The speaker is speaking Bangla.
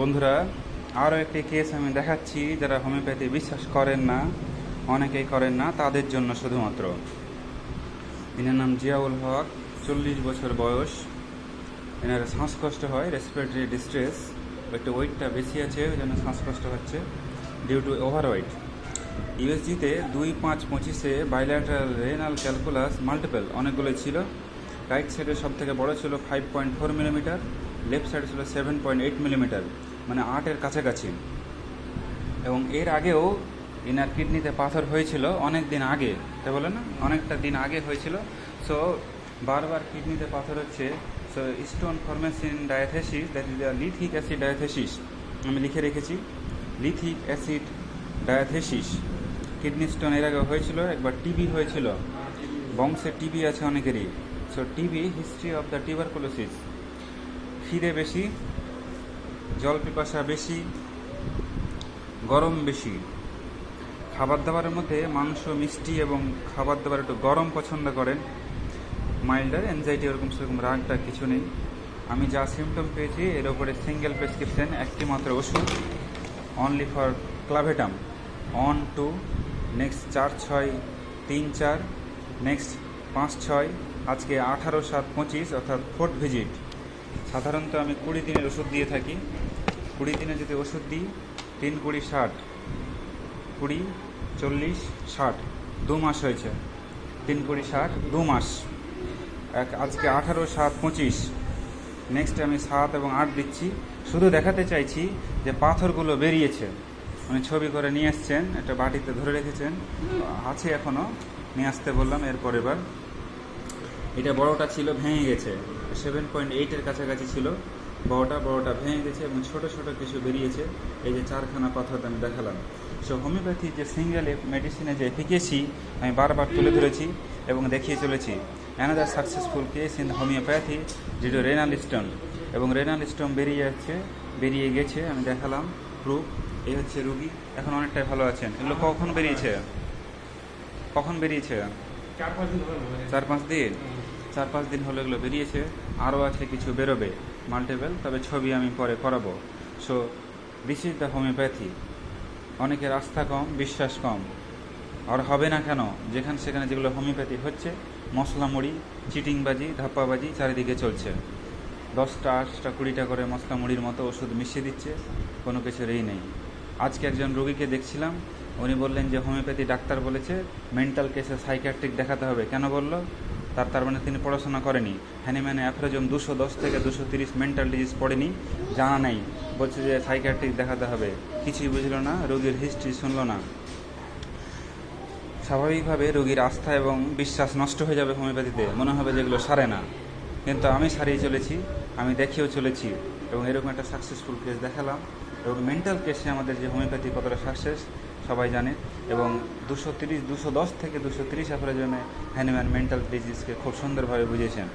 বন্ধুরা, আরও একটি কেস আমি দেখাচ্ছি যারা হোমিওপ্যাথি বিশ্বাস করেন না, অনেকেই করেন না, তাদের জন্য শুধুমাত্র। এনার নাম জিয়াউল হক, চল্লিশ বছর বয়স। এনার শ্বাসকষ্ট হয় রেসপিরেটরি ডিস্ট্রেস একটু ওয়েটটা বেশি আছে, ওই জন্য শ্বাসকষ্ট হচ্ছে ডিউ টু ওভার ওয়েট ইউএসজিতে দুই পাঁচ পঁচিশে বাইল্যাটারাল রেনাল ক্যালকুলাস মাল্টিপল অনেকগুলো ছিল। রাইট সাইডে সব থেকে বড় ছিল five point four millimetre left সাইডে ছিল সেভেন পয়েন্ট এইট মিলিমিটার মানে আটের কাছাকাছি। এবং এর আগেও ইনার কিডনিতে পাথর হয়েছিল অনেক দিন আগে। তাই বলে না? অনেকটা দিন আগে হয়েছিল। সো বারবার কিডনিতে পাথর হচ্ছে। So stone formation diathesis that is lithic acid diathesis আমি লিখে রেখেছি। Lithic acid diathesis kidney stone এর আগে হয়েছিল, একবার টিবি হয়েছিল। বংশে টিবি আছে অনেকেরই। So TB history of the tuberculosis খিদে বেশি। জল পিপাসা বেশি, গরম বেশি। খাবার দাবারের মধ্যে মাংস, মিষ্টি এবং খাবার দাবার একটু গরম পছন্দ করেন। মাইল্ডার অ্যাংজাইটি ওরকম সেরকম রাগটা কিছু নেই। আমি যা সিমটম পেয়েছি, এর ওপরে সিঙ্গেল প্রেসক্রিপশন একটি মাত্র ওষুধ only for clavetum on to next চার, ছয়, তিন, চার নেক্সট পাঁচ, ছয়, আজকে আঠারো, সাত, পঁচিশ, অর্থাৎ ফোর্থ ভিজিট সাধারণত আমি কুড়ি দিনের ওষুধ দিয়ে থাকি। কুড়ি দিনে যদি ওষুধ দিই, তিন কুড়ি ষাট, কুড়ি, চল্লিশ, ষাট, দু মাস হয়েছে। তিন কুড়ি ষাট, দু মাস। এক, আজকে আঠারো, সাত, পঁচিশ। নেক্সট আমি সাত এবং আট দিচ্ছি। শুধু দেখাতে চাইছি যে পাথরগুলো বেরিয়েছে। উনি ছবি করে নিয়ে এসছেন একটা বাটিতে ধরে রেখেছেন। আছে এখনও নিয়ে আসতে বললাম, এরপর এবার। এটা বড়টা ছিল, ভেঙে গেছে। সেভেন পয়েন্ট এইটের কাছাকাছি ছিল। বড়টা বড়টা ভেঙে গেছে এবং ছোট ছোট কিছু বেরিয়েছে। এই যে চারখানা পাথর আমি দেখালাম। সো হোমিওপ্যাথি যে সিঙ্গেল মেডিসিনে যে এফিকেসি আমি বারবার তুলে ধরেছি এবং দেখিয়ে চলেছি। Another successful case in homoeopathy যেটা রেনাল স্টোন এবং রেনাল স্টোন বেরিয়ে যাচ্ছে বেরিয়ে গেছে আমি দেখালাম প্রুফ এই হচ্ছে রুগী। এখন অনেকটাই ভালো আছেন। এগুলো কখন বেরিয়েছে? কখন বেরিয়েছে? চার পাঁচ দিন। চার পাঁচ দিন হলো এগুলো বেরিয়েছে। আরও আছে কিছু বেরোবে মাল্টিপল তবে ছবি আমি পরে করাবো। So this is the homoeopathy অনেকের আস্থা কম, বিশ্বাস কম। আর হবে না কেন? যেখানে সেখানে যেগুলো হোমিওপ্যাথি হচ্ছে মশলা মুড়ি চিটিংবাজি, ধাপ্পাবাজি চারিদিকে চলছে। দশটা, আটটা, কুড়িটা করে মশলা মুড়ির মতো ওষুধ মিশিয়ে দিচ্ছে, কোনো কিছুর এই নেই। আজকে একজন রোগীকে দেখছিলাম, উনি বললেন যে হোমিওপ্যাথি ডাক্তার বলেছে মেন্টাল কেসে সাইকিয়াট্রিক দেখাতে হবে। কেন বলল? তার তার মানে তিনি পড়াশোনা করেনি। হ্যানিম্যানে অ্যাফ্রোজম দুশো দশ থেকে দুশো তিরিশ মেন্টাল ডিজিজ পড়েনি। জানা নেই। বলছে যে সাইকিয়াট্রিক দেখাতে হবে। কিছুই বুঝলো না, রোগীর হিস্ট্রি শুনলো না। স্বাভাবিকভাবে রোগীর আস্থা এবং বিশ্বাস নষ্ট হয়ে যাবে হোমিওপ্যাথিতে। মনে হবে যেগুলো সারে না। কিন্তু আমি সারিয়ে চলেছি, আমি দেখিয়েও চলেছি এবং এরকম একটা সাকসেসফুল কেস দেখালাম। এবং মেন্টাল কেসে আমাদের যে হোমিওপ্যাথি কতটা সাকসেস সবাই জানে, এবং দুশো তিরিশ, দুশো দশ থেকে দুশো তিরিশ অ্যাভারেজমে হ্যানিম্যান মেন্টাল ডিজিজকে খুব সুন্দরভাবে বুঝিয়েছেন।